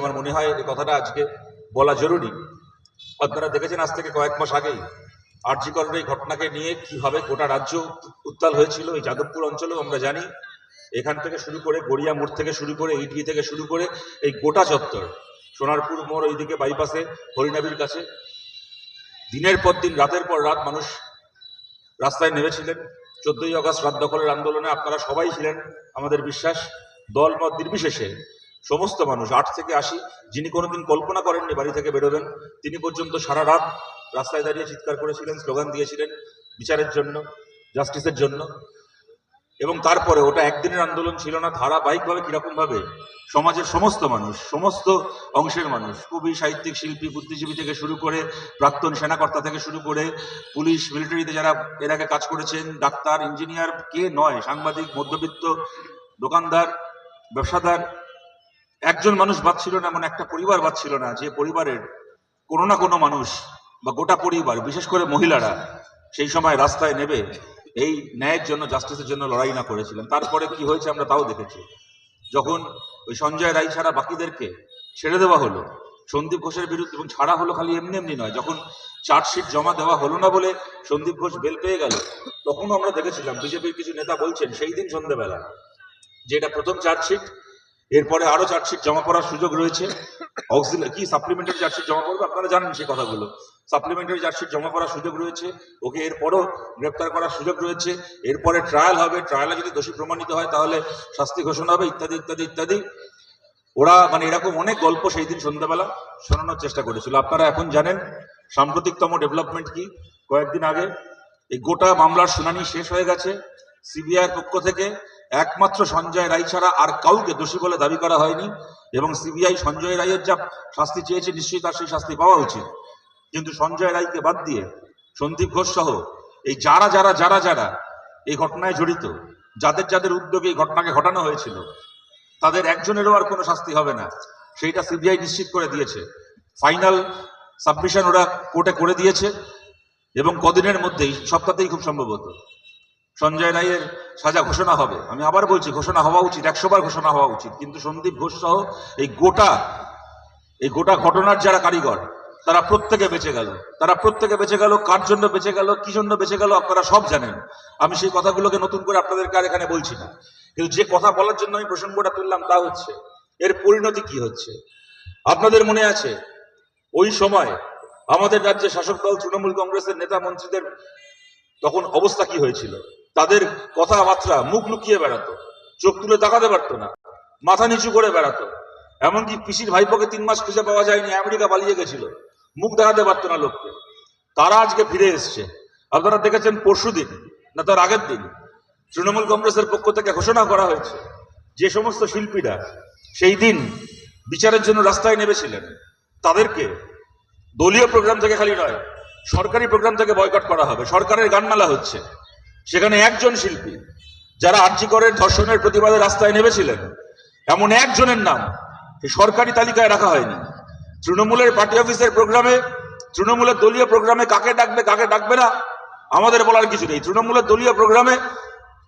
আমার মনে হয় এই কথাটা আজকে বলা জরুরি। আপনারা দেখেছেন আজ থেকে কয়েক মাস আগেই আরজিকরের এই ঘটনাকে নিয়ে কীভাবে গোটা রাজ্য উত্তাল হয়েছিল, এই যাদবপুর অঞ্চলেও আমরা জানি। এখান থেকে শুরু করে গড়িয়া মোড় থেকে শুরু করে ইডি থেকে শুরু করে এই গোটা চত্বর, সোনারপুর মোড় ওইদিকে বাইপাসে হরিনাবির কাছে। দিনের পর দিন, রাতের পর রাত মানুষ রাস্তায় নেমেছিলেন। চোদ্দই অগস্ট রাত দখলের আন্দোলনে আপনারা সবাই ছিলেন আমাদের বিশ্বাস। দল মত নির্বিশেষে সমস্ত মানুষ, আট থেকে আশি, যিনি কোনোদিন কল্পনা করেননি বাড়ি থেকে বেরোবেন, তিনি পর্যন্ত সারা রাত রাস্তায় দাঁড়িয়ে চিৎকার করেছিলেন, স্লোগান দিয়েছিলেন, বিচারের জন্য, জাস্টিসের জন্য। এবং তারপরে ওটা একদিনের আন্দোলন ছিল না, ধারাবাহিকভাবে কীরকম ভাবে সমাজের সমস্ত মানুষ, সমস্ত অংশের মানুষ, কবি, সাহিত্যিক, শিল্পী, বুদ্ধিজীবী থেকে শুরু করে প্রাক্তন সেনাকর্তা থেকে শুরু করে পুলিশ, মিলিটারিতে যারা এর আগে কাজ করেছেন, ডাক্তার, ইঞ্জিনিয়ার, কে নয়, সাংবাদিক, মধ্যবিত্ত, দোকানদার, ব্যবসাদার একজন মানুষ বাদ ছিল না, এমন একটা পরিবার বাদ ছিল না, যে পরিবারের কোনো না কোনো মানুষ বা গোটা পরিবার, বিশেষ করে মহিলারা, সেই সময় রাস্তায় নেবে, এই ন্যায়ের জন্য, জাস্টিসের জন্য লড়াই না করেছিলেন। তারপরে কি হয়েছে আমরা তাও দেখেছি। যখন ওই সঞ্জয় রায় ছাড়া বাকিদেরকে ছেড়ে দেওয়া হলো, সন্দীপ ঘোষের বিরুদ্ধে, এবং ছাড়া হলো খালি এমনি এমনি নয়, যখন চার্জশিট জমা দেওয়া হলো না বলে সন্দীপ ঘোষ বেল পেয়ে গেল, তখনও আমরা দেখেছিলাম, বিজেপির কিছু নেতা বলছেন, সেই দিন সন্ধ্যেবেলা যে এটা প্রথম চার্জশিট এরপরে আরও চার্জশিট জমা করার সুযোগ রয়েছে। কি সাপ্লিমেন্টারি চার্জশিট জমা করবে? আপনারা জানেন সেই কথাগুলো। সাপ্লিমেন্টারি চার্জশিট জমা করার সুযোগ রয়েছে। ওকে এরপরও গ্রেপ্তার করার সুযোগ রয়েছে। এরপরে ট্রায়াল হবে। ট্রায়ালে যদি দোষী প্রমাণিত হয়, তাহলে শাস্তি ঘোষণা হবে, ইত্যাদি ইত্যাদি ইত্যাদি। ওরা মানে এরকম অনেক গল্প সেই দিন সন্ধ্যাবেলা শোনানোর চেষ্টা করেছিল। আপনারা এখন জানেন সাম্প্রতিকতম ডেভেলপমেন্ট কি? কয়েকদিন আগে এই গোটা মামলার শুনানি শেষ হয়ে গেছে। সিবিআইয়ের পক্ষ থেকে একমাত্র সঞ্জয় রায় ছাড়া আর কাউকে দোষী বলে দাবি করা হয়নি এবং সিবিআই সঞ্জয় রায়ের যা শাস্তি চেয়েছে নিশ্চয়ই তার সেই শাস্তি পাওয়া উচিত। কিন্তু সঞ্জয় রায়কে বাদ দিয়ে সন্দীপ ঘোষ সহ এই যারা যারা যারা যারা এই ঘটনায় জড়িত, যাদের যাদের উদ্যোগে এই ঘটনাকে ঘটানো হয়েছিল, তাদের একজনেরও আর কোনো শাস্তি হবে না। সেইটা সিবিআই নিশ্চিত করে দিয়েছে। ফাইনাল সাবমিশন ওরা কোর্টে করে দিয়েছে এবং কদিনের মধ্যেই, সপ্তাহতেই খুব সম্ভবত। সঞ্জয় রায়ের সাজা ঘোষণা হবে। আমি আবার বলছি, ঘোষণা হওয়া উচিত একশোবার ঘোষণা হওয়া উচিত। কিন্তু সন্দীপ ঘোষ সহ এই গোটা এই গোটা ঘটনার যারা কারিগর, তারা প্রত্যেকে বেঁচে গেল। তারা প্রত্যেকে বেঁচে গেল, কার জন্য বেঁচে গেল, কি জন্য বেঁচে গেল আপনারা সব জানেন। আমি সেই কথাগুলোকে নতুন করে আপনাদেরকে আর এখানে বলছি না। কিন্তু যে কথা বলার জন্য আমি প্রসঙ্গটা তুললাম তা হচ্ছে, এর পরিণতি কি হচ্ছে? আপনাদের মনে আছে, ওই সময় আমাদের রাজ্যে শাসক দল তৃণমূল কংগ্রেসের নেতা মন্ত্রীদের তখন অবস্থা কি হয়েছিল? তাদের কথাবার্তা মুখ লুকিয়ে বেড়াতো, চোখ তুলে তাকাতে পারতো না, মাথা নিচু করে বেড়াতো। এমনকি পিসির ভাইপোকে তিন মাস খুঁজে পাওয়া যায়নি, আমেরিকা পালিয়ে গেছিল। মুখ দেখাতে পারতো না লোককে। তারা আজকে ফিরে এসছে। আপনারা দেখেছেন পরশু দিন, না তার আগের দিন, তৃণমূল কংগ্রেসের পক্ষ থেকে ঘোষণা করা হয়েছে, যে সমস্ত শিল্পীরা সেই দিন বিচারের জন্য রাস্তায় নেমেছিলেন, তাদেরকে দলীয় প্রোগ্রাম থেকে খালি নয়, সরকারি প্রোগ্রাম থেকে বয়কট করা হবে। সরকারের গানমালা হচ্ছে। সেখানে একজন শিল্পী, যারা আর্যিকরের ধর্ষণের প্রতিবাদে রাস্তায় নেমেছিলেন, এমন একজনের নাম সরকারি তালিকায় রাখা হয়নি। তৃণমূলের পার্টি অফিসের প্রোগ্রামে, তৃণমূলের দলীয় প্রোগ্রামে কাকে ডাকবে কাকে ডাকবে না, আমাদের বলার কিছু নেই। তৃণমূলের দলীয় প্রোগ্রামে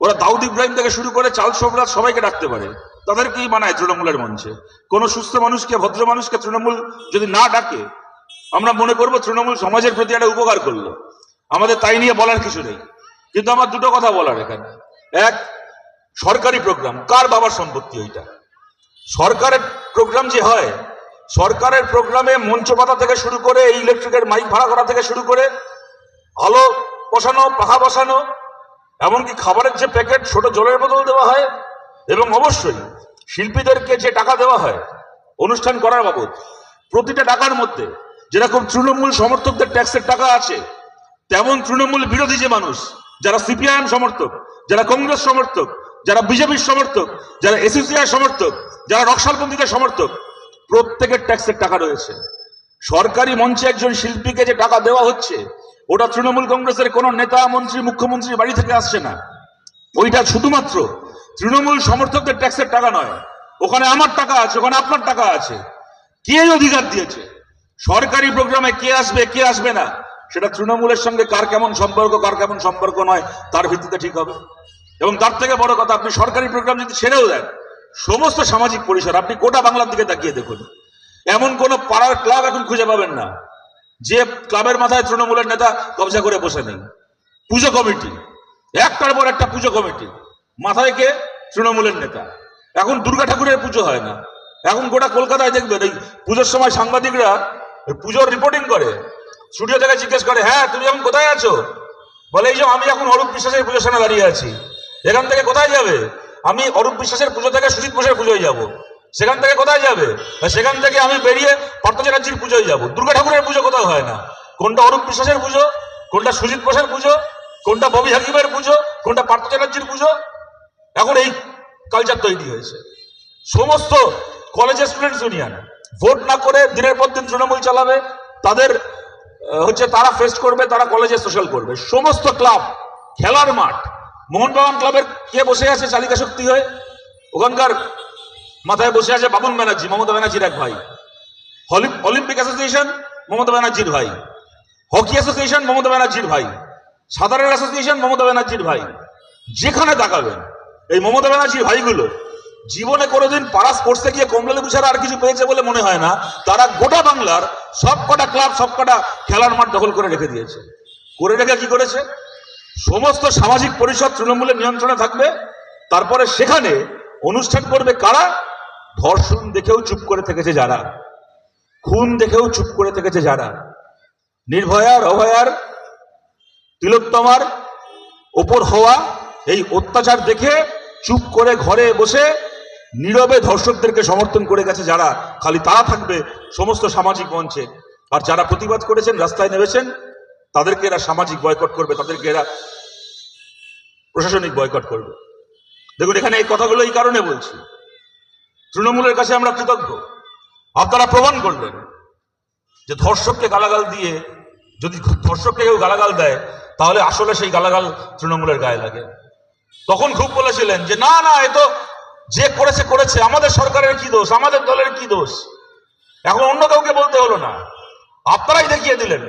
ওরা দাউদ ইব্রাহিম থেকে শুরু করে চাল সোমরাজ সবাইকে ডাকতে পারে। তাদেরকেই মানায় তৃণমূলের মঞ্চে। কোনো সুস্থ মানুষকে, ভদ্র মানুষকে তৃণমূল যদি না ডাকে, আমরা মনে করব তৃণমূল সমাজের প্রতি একটা উপকার করল। আমাদের তাই নিয়ে বলার কিছু নেই। কিন্তু আমার দুটো কথা বলার এখানে। এক, সরকারি প্রোগ্রাম। কার বাবার সম্পত্তি ওইটা? সরকারের প্রোগ্রাম যে হয়, সরকারের প্রোগ্রামে মঞ্চ পাতা থেকে শুরু করে এই ইলেকট্রিকের মাইক ভাড়া করা থেকে শুরু করে আলো বসানো, পাখা বসানো, এমনকি খাবারের যে প্যাকেট ছোট জলের বোতল দেওয়া হয়, এবং অবশ্যই শিল্পীদেরকে যে টাকা দেওয়া হয় অনুষ্ঠান করার বাবদ, প্রতিটা টাকার মধ্যে যেরকম তৃণমূল সমর্থকদের ট্যাক্সের টাকা আছে, তেমন তৃণমূল বিরোধী যে মানুষ যারা সিপিআইএম সমর্থক, যারা কংগ্রেস সমর্থক, যারা বিজেপির সমর্থক, যারা এসিসিআই সমর্থক, যারা নকশালপন্থীদের সমর্থক, প্রত্যেকের ট্যাক্সের টাকা রয়েছে। সরকারি মঞ্চে একজন শিল্পীকে যে টাকা দেওয়া হচ্ছে, ওটা তৃণমূল কংগ্রেসের কোন নেতা, মন্ত্রী মুখ্যমন্ত্রী বাড়ি থেকে আসছে না। ওইটা শুধুমাত্র তৃণমূল সমর্থকদের ট্যাক্সের টাকা নয়। ওখানে আমার টাকা আছে, ওখানে আপনার টাকা আছে। কে অধিকার দিয়েছে? সরকারি প্রোগ্রামে কে আসবে কে আসবে না? সেটা তৃণমূলের সঙ্গে কার কেমন সম্পর্ক, কার কেমন সম্পর্ক নয়, তার ভিত্তিতে ঠিক হবে। এবং তার থেকে বড় কথা, আপনি সরকারি প্রোগ্রাম যদি ছেড়েও দেন, সমস্ত সামাজিক পরিসর, আপনি গোটা বাংলার দিকে তাকিয়ে দেখুন। এমন কোন পাড়ার ক্লাব এখন খুঁজে পাবেন না, যে ক্লাবের মাথায় তৃণমূলের নেতা কবজা করে বসে নেই। পুজো কমিটি, একটার পর একটা পুজো কমিটি, মাথায় কে? তৃণমূলের নেতা। এখন দুর্গা ঠাকুরের পুজো হয় না। এখন গোটা কলকাতায় দেখবেন, এই পুজোর সময় সাংবাদিকরা পুজোর রিপোর্টিং করে স্টুডিও থেকে জিজ্ঞেস করে হ্যাঁ তুমি এখন কোথায় আছো? বলে, এই যে আমি এখন অরূপ বিশ্বাসের পুজোর সামনে দাঁড়িয়ে আছি। এখান থেকে কোথায় যাবে? আমি অরূপ বিশ্বাসের পুজো থেকে সুজিত বোসের পুজোয় যাব। সেখান থেকে কোথায় যাবে? সেখান থেকে আমি বেরিয়ে পার্থ পুজোয় যাব। দুর্গা ঠাকুরের পুজো কোথাও হয় না। কোনটা অরূপ বিশ্বাসের পুজো? কোনটা সুজিত বোসের পুজো? কোনটা ববি হাকিমের পুজো? কোনটা পার্থ পুজো? এখন এই কালচার তৈরি হয়েছে। সমস্ত কলেজের স্টুডেন্টস ইউনিয়ন ভোট না করে দিনের পর দিন তৃণমূল চালাবে, তাদের হচ্ছে তারা ফেস্ট করবে, তারা কলেজে সোশ্যাল করবে। সমস্ত ক্লাব খেলার মাঠ মোহনবাগান ক্লাবের কে বসে আছে, চালিকা শক্তি হয়ে? ওখানকার মাথায় বসে আছে বাবুন ব্যানার্জি, মমতা ব্যানার্জির এক ভাই। অলিম্পিক অ্যাসোসিয়েশন মমতা ব্যানার্জির ভাই। হকি অ্যাসোসিয়েশন মমতা ব্যানার্জির ভাই। সাঁতারের অ্যাসোসিয়েশন মমতা ব্যানার্জির ভাই। যেখানে তাকাবেন এই মমতা ব্যানার্জির ভাইগুলো জীবনে কোনোদিন পাড়া স্পোর্টসে গিয়ে কমলালেবু ছাড়া আর কিছু পেয়েছে বলে মনে হয় না। তারা গোটা বাংলার সব কটা ক্লাব সব কটা খেলার মাঠ দখল করে রেখে দিয়েছে। করে রেখে কি করেছে? সমস্ত সামাজিক পরিষদ তৃণমূলের নিয়ন্ত্রণে থাকবে। তারপরে সেখানে অনুষ্ঠান করবে কারা? ধর্ষণ দেখেও চুপ করে থেকেছে যারা। খুন দেখেও চুপ করে থেকেছে যারা। নির্ভয়ার অভয়ার তিলোত্তমার ওপর হওয়া এই অত্যাচার দেখে চুপ করে ঘরে বসে নীরবে ধর্ষকদেরকে সমর্থন করে গেছে যারা, খালি তারা থাকবে, সমস্ত সামাজিক মঞ্চে। আর যারা প্রতিবাদ করেছেন, রাস্তায় নেমেছেন, তাদেরকে এরা সামাজিক বয়কট করবে, তাদেরকে এরা প্রশাসনিক বয়কট করবে। দেখুন, এখানে এই কথাগুলো এই কারণে বলছি। তৃণমূলের কাছে আমরা কৃতজ্ঞ। আপনারা প্রমাণ করলেন যে ধর্ষককে গালাগাল দিয়ে, যদি ধর্ষককে কেউ গালাগাল দেয়, তাহলে আসলে সেই গালাগাল তৃণমূলের গায়ে লাগে। তখন খুব বলেছিলেন যে, না না, এ তো যে করেছে করেছে। আমাদের সরকারের কি দোষ? আমাদের দলের কি দোষ? এখন অন্য কাউকে বলতে হলো না। আপনারাই দেখিয়ে দিলেন।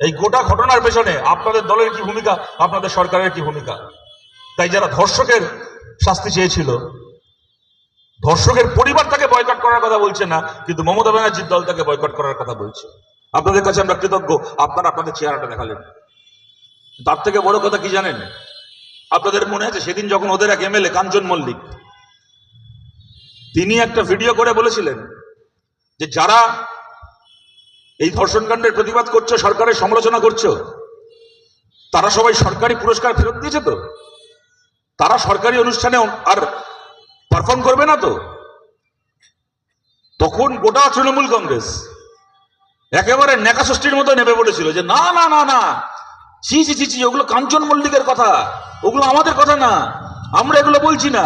এই গোটা ঘটনার পেছনে আপনাদের দলের কি ভূমিকা? আপনাদের সরকারের কি ভূমিকা? তাই যারা ধর্ষকের শাস্তি চেয়েছিল, ধর্ষকের পরিবার তাকে বয়কট করার কথা বলছে না, কিন্তু মমতা ব্যানার্জির দল তাকে বয়কট করার কথা বলছে। আপনাদের কাছে আমরা কৃতজ্ঞ। আপনারা আপনাদের চেহারাটা দেখালেন। তার থেকে বড় কথা কি জানেন? আপনাদের মনে আছে সেদিন যখন ওদের এক এমএলএ, কাঞ্চন মল্লিক তিনি একটা ভিডিও করে বলেছিলেন যে যারা এই ধর্ষণকাণ্ডের প্রতিবাদ করছ, সরকারের সমালোচনা করছ, তারা সবাই সরকারি পুরস্কার ফেরত দিয়েছে তো? তারা সরকারি অনুষ্ঠানে আর পারফর্ম করবে না তো? তখন গোটা তৃণমূল কংগ্রেস একেবারে নেকা ষষ্ঠীর মতো নেমে পড়েছিল যে, না না না না, ছি ছি ছি ওগুলো কাঞ্চন মল্লিকের কথা, ওগুলো আমাদের কথা না, আমরা এগুলো বলছি না।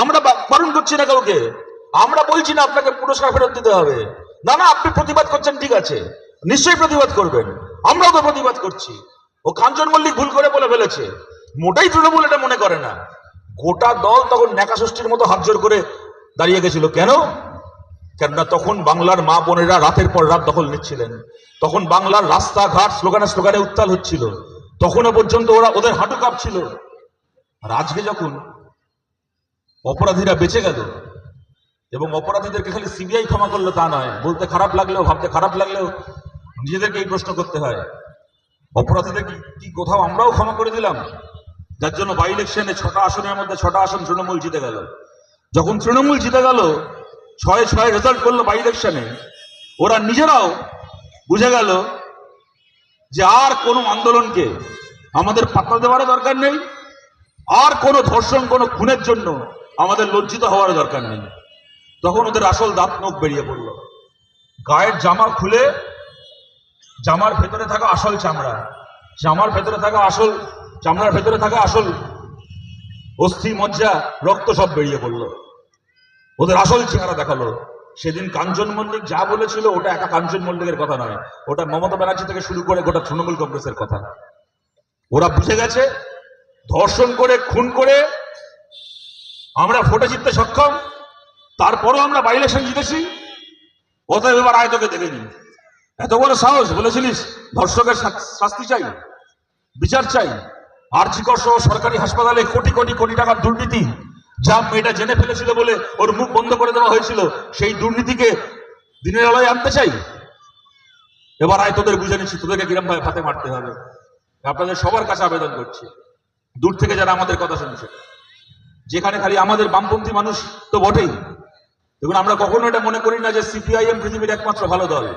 আমরা বারণ করছি না কাউকে। আমরা বলছি না আপনাকে পুরস্কার ফেরত দিতে হবে। না না, আপনি প্রতিবাদ করছেন, ঠিক আছে। নিশ্চয়ই প্রতিবাদ করবেন। আমরাও তো প্রতিবাদ করছি। ও কাঞ্চন মল্লিক ভুল করে বলে ফেলেছে। মোটাই তৃণমূল এটা মনে করে না। গোটা দল তখন নেকা ষষ্ঠীর মতো হাত জোর করে দাঁড়িয়ে গেছিল। কেন? কেননা তখন বাংলার মা বোনেরা রাতের পর রাত দখল নিচ্ছিলেন। তখন বাংলার রাস্তাঘাট স্লোগানে স্লোগানে উত্তাল হচ্ছিল। তখনও পর্যন্ত ওরা ওদের হাঁটু কাঁপছিল। আর আজকে যখন অপরাধীরা বেঁচে গেল। এবং অপরাধীদেরকে খালি সিবিআই ক্ষমা করল তা নয়, বলতে খারাপ লাগলেও, ভাবতে খারাপ লাগলেও নিজেদেরকে এই প্রশ্ন করতে হয়। অপরাধীদের কি কোথাও আমরাও ক্ষমা করে দিলাম? যার জন্য বাই ইলেকশনে ছটা আসনের মধ্যে ছটা আসন তৃণমূল জিতে গেল। যখন তৃণমূল জিতে গেল, ছয় ছয় রেজাল্ট করল বাই ইলেকশনে ওরা নিজেরাও বুঝে গেল যে আর কোনো আন্দোলনকে আমাদের পাত্তা দেওয়ারও দরকার নেই, আর কোনো ধর্ষণ, কোনো খুনের জন্য আমাদের লজ্জিত হওয়ার দরকার নেই। তখন ওদের আসল দাঁত নখ বেরিয়ে পড়ল। গায়ের জামা খুলে জামার ভেতরে থাকা আসল চামড়া, জামার ভেতরে থাকা আসল, চামড়ার ভেতরে থাকা আসল অস্থি, মজ্জা, রক্ত সব বেরিয়ে পড়ল। ওদের আসল চেহারা দেখাল। সেদিন কাঞ্চন মল্লিক যা বলেছিল, ওটা একা কাঞ্চন মল্লিকের কথা নয়। ওটা মমতা ব্যানার্জি থেকে শুরু করে গোটা তৃণমূল কংগ্রেসের কথা। ওরা বুঝে গেছে, ধর্ষণ করে, খুন করে আমরা ভোটে জিততে সক্ষম, তারপরও আমরা বাই ইলেকশন জিতেছি, অতএব এবার আয় তোকে দেখে নি এত বড় সাহস, বলেছিলিস, ধর্ষকের শাস্তি চাই, বিচার চাই। আর্জিকর সহ সরকারি হাসপাতালে কোটি কোটি কোটি টাকার দুর্নীতি, যা মেয়েটা জেনে ফেলেছিল বলে ওর মুখ বন্ধ করে দেওয়া হয়েছিল, সেই দুর্নীতিকে দিনের আলোয় আনতে চাই। এবার আয় তোদের বুঝে নিচ্ছি, তোদেরকে কিরম ভাবে ফাতে মারতে হবে। আপনাদের সবার কাছে আবেদন করছি। দূর থেকে যারা আমাদের কথা শুনছে। যেখানে খালি আমাদের বামপন্থী মানুষ তো বটেই। দেখুন, আমরা কখনো এটা মনে করি না যে সিপিআইএম পৃথিবীর একমাত্র ভালো দল।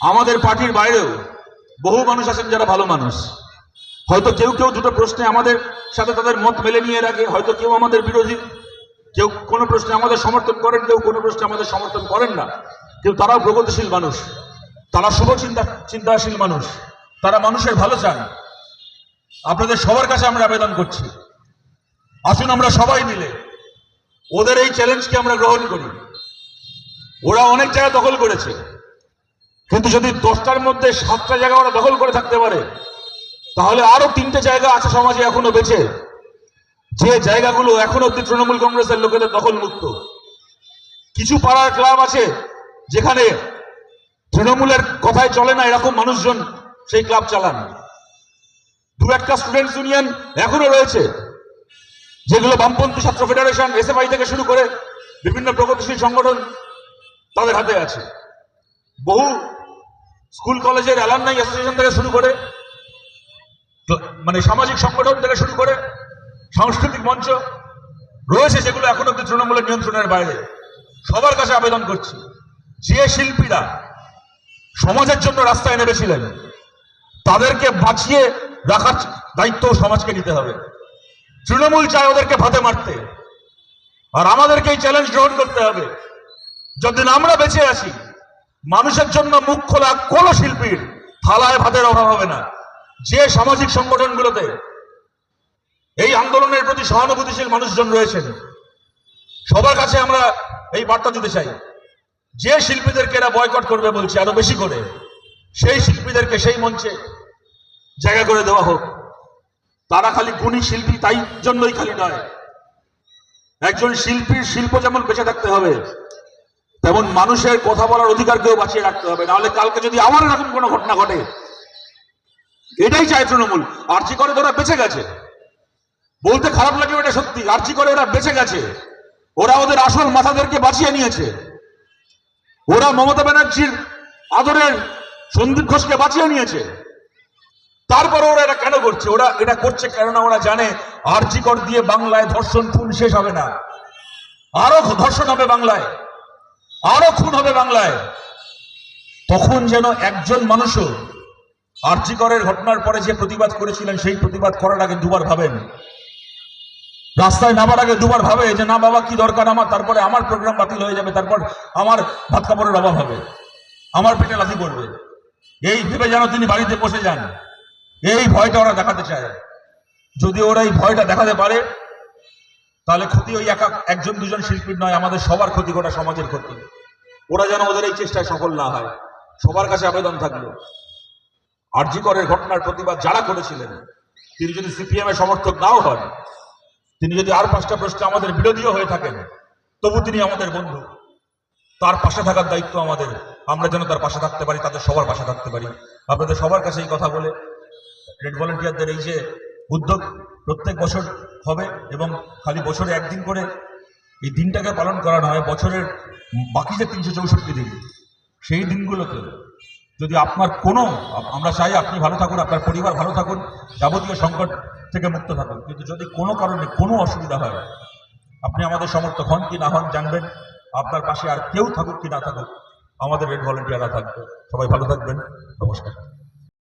আমাদের পার্টির বাইরেও বহু মানুষ আছেন যারা ভালো মানুষ। হয়তো কেউ কেউ দুটো প্রশ্নে আমাদের সাথে তাদের মত মেলে নিয়ে রাখে, হয়তো কেউ আমাদের বিরোধী। কেউ কোনো প্রশ্নে আমাদের সমর্থন করেন, কেউ কোনো প্রশ্নে আমাদের সমর্থন করেন না। কিন্তু তারাও প্রগতিশীল মানুষ। তারা শুভ চিন্তা, চিন্তাশীল মানুষ। তারা মানুষের ভালো চান। আপনাদের সবার কাছে আমরা আবেদন করছি। আসুন আমরা সবাই মিলে ওদের এই চ্যালেঞ্জকে আমরা গ্রহণ করি। ওরা অনেক জায়গা দখল করেছে। কিন্তু যদি দশটার মধ্যে সাতটা জায়গা ওরা দখল করে থাকতে পারে, তাহলে আরও তিনটে জায়গা আছে সমাজে এখনও বেঁচে। যে জায়গাগুলো এখনও অব্দি তৃণমূল কংগ্রেসের লোকেদের দখল মুক্ত কিছু পাড়ার ক্লাব আছে যেখানে তৃণমূলের কথায় চলে না এরকম মানুষজন সেই ক্লাব চালান। দু একটা স্টুডেন্টস ইউনিয়ন এখনও রয়েছে। যেগুলো বামপন্থী ছাত্র ফেডারেশন এসএফআই থেকে শুরু করে বিভিন্ন প্রগতিশীল সংগঠন তাদের হাতে আছে। বহু স্কুল, কলেজের অ্যালামনাই অ্যাসোসিয়েশন থেকে শুরু করে মানে সামাজিক সংগঠন থেকে শুরু করে সাংস্কৃতিক মঞ্চ রয়েছে যেগুলো এখন অব্দি তৃণমূলের নিয়ন্ত্রণের বাইরে। সবার কাছে আবেদন করছি, যে শিল্পীরা সমাজের জন্য রাস্তায় নেমেছিলেন, তাদেরকে বাঁচিয়ে রাখার দায়িত্ব সমাজকে নিতে হবে। তৃণমূল চায় ওদেরকে ভাতে মারতে। আর আমাদেরকে এই চ্যালেঞ্জ গ্রহণ করতে হবে। যতদিন আমরা বেঁচে আছি, মানুষের জন্য মুখ খোলা কোনো শিল্পীর থালায় ভাতের অভাব হবে না। যে সামাজিক সংগঠনগুলোতে এই আন্দোলনের প্রতি সহানুভূতিশীল মানুষজন রয়েছেন, সবার কাছে আমরা এই বার্তা দিতে চাই। যে শিল্পীদেরকে এরা বয়কট করবে বলছে, আরও বেশি করে, সেই শিল্পীদেরকে সেই মঞ্চে জায়গা করে দেওয়া হোক। তারা খালি গুণী শিল্পী, তাই জন্যই খালি নয়। একজন শিল্পীর শিল্প যেমন বেঁচে থাকতে হবে, তেমন মানুষের কথা বলার অধিকারকেও বাঁচিয়ে রাখতে হবে। নাহলে কালকে যদি আমার এরকম কোনো ঘটনা ঘটে, এটাই চায় তৃণমূল আর্জি করে ওরা বেঁচে গেছে। বলতে খারাপ লাগে এটা সত্যি আর্জি করে ওরা বেঁচে গেছে। ওরা ওদের আসল মাথাদেরকে বাঁচিয়ে নিয়েছে। ওরা মমতা ব্যানার্জির আদরের সন্দীপ ঘোষকে বাঁচিয়ে নিয়েছে। তারপর ওরা এটা কেন করছে? ওরা এটা করছে কেননা ওরা জানে আরজিকর দিয়ে বাংলায় ধর্ষণ, খুন শেষ হবে না। আরও ধর্ষণ হবে বাংলায়। আরও খুন হবে বাংলায়। তখন যেন একজন মানুষও আরজিকরের ঘটনার পরে যে প্রতিবাদ করেছিলেন, সেই প্রতিবাদ করার আগে দুবার ভাবেন। রাস্তায় নামার আগে দুবার ভাবে যে, না বাবা, কি দরকার আমার? তারপরে আমার প্রোগ্রাম বাতিল হয়ে যাবে, তারপর আমার ভাত কাপড়ের অভাব হবে। আমার পেটে লাথি পড়বে। এই ভেবে যেন তিনি বাড়িতে বসে যান। এই ভয়টা ওরা দেখাতে চায়। যদি ওরা এই ভয়টা দেখাতে পারে, তাহলে ক্ষতি ওই একা একজন দুজন শিল্পীর নয়, আমাদের সবার ক্ষতি গোটা সমাজের ক্ষতি। ওরা যেন ওদের এই চেষ্টায় সফল না হয়। সবার কাছে আবেদন থাকল। আরজিকরের ঘটনার প্রতিবাদ যারা করেছিলেন, তিনি যদি সিপিএম এর সমর্থক নাও হন, তিনি যদি আর পাঁচটা প্রশ্নে আমাদের বিরোধীও হয়ে থাকেন, তবু তিনি আমাদের বন্ধু। তার পাশে থাকার দায়িত্ব আমাদের। আমরা যেন তার পাশে থাকতে পারি, তাদের সবার পাশে থাকতে পারি। আপনাদের সবার কাছে এই কথা বলে রেড ভলেন্টিয়ারদের এই যে উদ্যোগ প্রত্যেক বছর হবে এবং খালি বছরে একদিন করে এই দিনটাকে পালন করা নয়, বছরের বাকি যে তিনশো চৌষট্টি দিন, সেই দিনগুলোতে যদি আপনার কোনো, আমরা চাই আপনি ভালো থাকুন, আপনার পরিবার ভালো থাকুন, যাবতীয় সংকট থেকে মুক্ত থাকুন। কিন্তু যদি কোনো কারণে কোনো অসুবিধা হয়, আপনি আমাদের সমর্থক হন কি না হন জানবেন। আপনার পাশে আর কেউ থাকুক কি না থাকুক, আমাদের রেড ভলেন্টিয়াররা থাকবে। সবাই ভালো থাকবেন। নমস্কার।